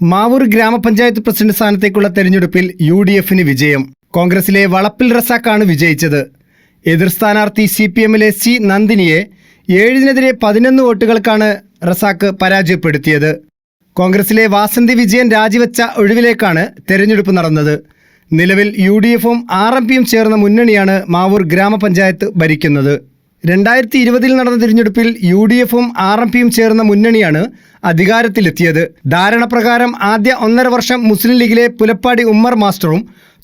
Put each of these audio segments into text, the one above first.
മാവൂർ ഗ്രാമപഞ്ചായത്ത് പ്രസിഡന്റ് സ്ഥാനത്തേക്കുള്ള തെരഞ്ഞെടുപ്പിൽ U D എഫിന് വിജയം. കോൺഗ്രസിലെ വളപ്പിൽ റസാക്കാണ് വിജയിച്ചത്. എതിർ സ്ഥാനാർത്ഥി സി പി എമ്മിലെ സി നന്ദിനിയെ ഏഴിനെതിരെ പതിനൊന്ന് വോട്ടുകൾക്കാണ് റസാക്ക് പരാജയപ്പെടുത്തിയത്. കോൺഗ്രസിലെ വാസന്തി വിജയൻ രാജിവെച്ച ഒഴിവിലേക്കാണ് തെരഞ്ഞെടുപ്പ് നടന്നത്. നിലവിൽ യു ഡി എഫും ആർ എം പിയും ചേർന്ന മുന്നണിയാണ് മാവൂർ ഗ്രാമപഞ്ചായത്ത് ഭരിക്കുന്നത്. രണ്ടായിരത്തി ഇരുപതിൽ നടന്ന തിരഞ്ഞെടുപ്പിൽ യു ഡി എഫും ആർ എം പിയും ചേർന്ന മുന്നണിയാണ് അധികാരത്തിലെത്തിയത്. ധാരണ പ്രകാരം ആദ്യ ഒന്നര വർഷം മുസ്ലിം ലീഗിലെ പുലപ്പാടി ഉമ്മർ മാസ്റ്ററും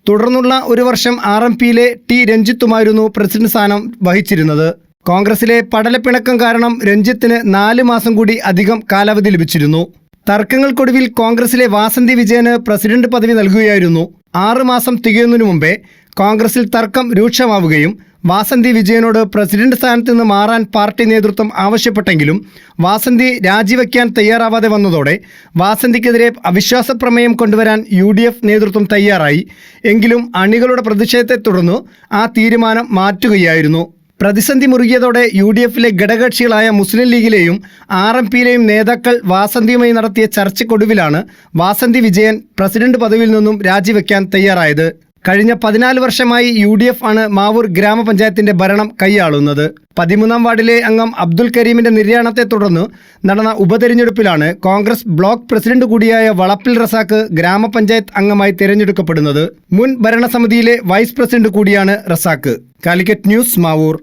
തുടർന്നുള്ള ഒരു വർഷം ആർ എം പിയിലെ ടി രഞ്ജിത്തുമായിരുന്നു പ്രസിഡന്റ് സ്ഥാനം വഹിച്ചിരുന്നത്. കോൺഗ്രസിലെ പടലപ്പിണക്കം കാരണം രഞ്ജിത്തിന് നാല് മാസം കൂടി അധികം കാലാവധി ലഭിച്ചിരുന്നു. തർക്കങ്ങൾക്കൊടുവിൽ കോൺഗ്രസിലെ വാസന്തി വിജയന് പ്രസിഡന്റ് പദവി നൽകുകയായിരുന്നു. ആറ് മാസം തികയുന്നതിനു മുമ്പേ കോൺഗ്രസിൽ തർക്കം രൂക്ഷമാവുകയും വാസന്തി വിജയനോട് പ്രസിഡന്റ് സ്ഥാനത്ത് നിന്ന് മാറാൻ പാർട്ടി നേതൃത്വം ആവശ്യപ്പെട്ടെങ്കിലും വാസന്തി രാജിവെക്കാൻ തയ്യാറാവാതെ വന്നതോടെ വാസന്തിക്കെതിരെ അവിശ്വാസ പ്രമേയം കൊണ്ടുവരാൻ യു നേതൃത്വം തയ്യാറായി. എങ്കിലും അണികളുടെ പ്രതിഷേധത്തെ തുടർന്ന് ആ തീരുമാനം മാറ്റുകയായിരുന്നു. പ്രതിസന്ധി മുറുകിയതോടെ യു ഡി എഫിലെ ഘടകകക്ഷികളായ മുസ്ലിം ലീഗിലെയും ആർ എം പിയിലെയും നേതാക്കൾ വാസന്തിയുമായി നടത്തിയ ചർച്ചയ്ക്കൊടുവിലാണ് വാസന്തി വിജയൻ പ്രസിഡന്റ് പദവിയിൽ നിന്നും രാജിവെക്കാൻ തയ്യാറായത്. കഴിഞ്ഞ പതിനാല് വർഷമായി യു ഡി എഫ് ആണ് മാവൂർ ഗ്രാമപഞ്ചായത്തിന്റെ ഭരണം കൈയാളുന്നത്. പതിമൂന്നാം വാർഡിലെ അംഗം അബ്ദുൽ കരീമിന്റെ നിര്യാണത്തെ തുടർന്ന് നടന്ന ഉപതെരഞ്ഞെടുപ്പിലാണ് കോൺഗ്രസ് ബ്ലോക്ക് പ്രസിഡന്റ് കൂടിയായ വളപ്പിൽ റസാക്ക് ഗ്രാമപഞ്ചായത്ത് അംഗമായി തിരഞ്ഞെടുക്കപ്പെടുന്നത്. മുൻ ഭരണസമിതിയിലെ വൈസ് പ്രസിഡന്റ് കൂടിയാണ് Razak. Calicut news Mavoor.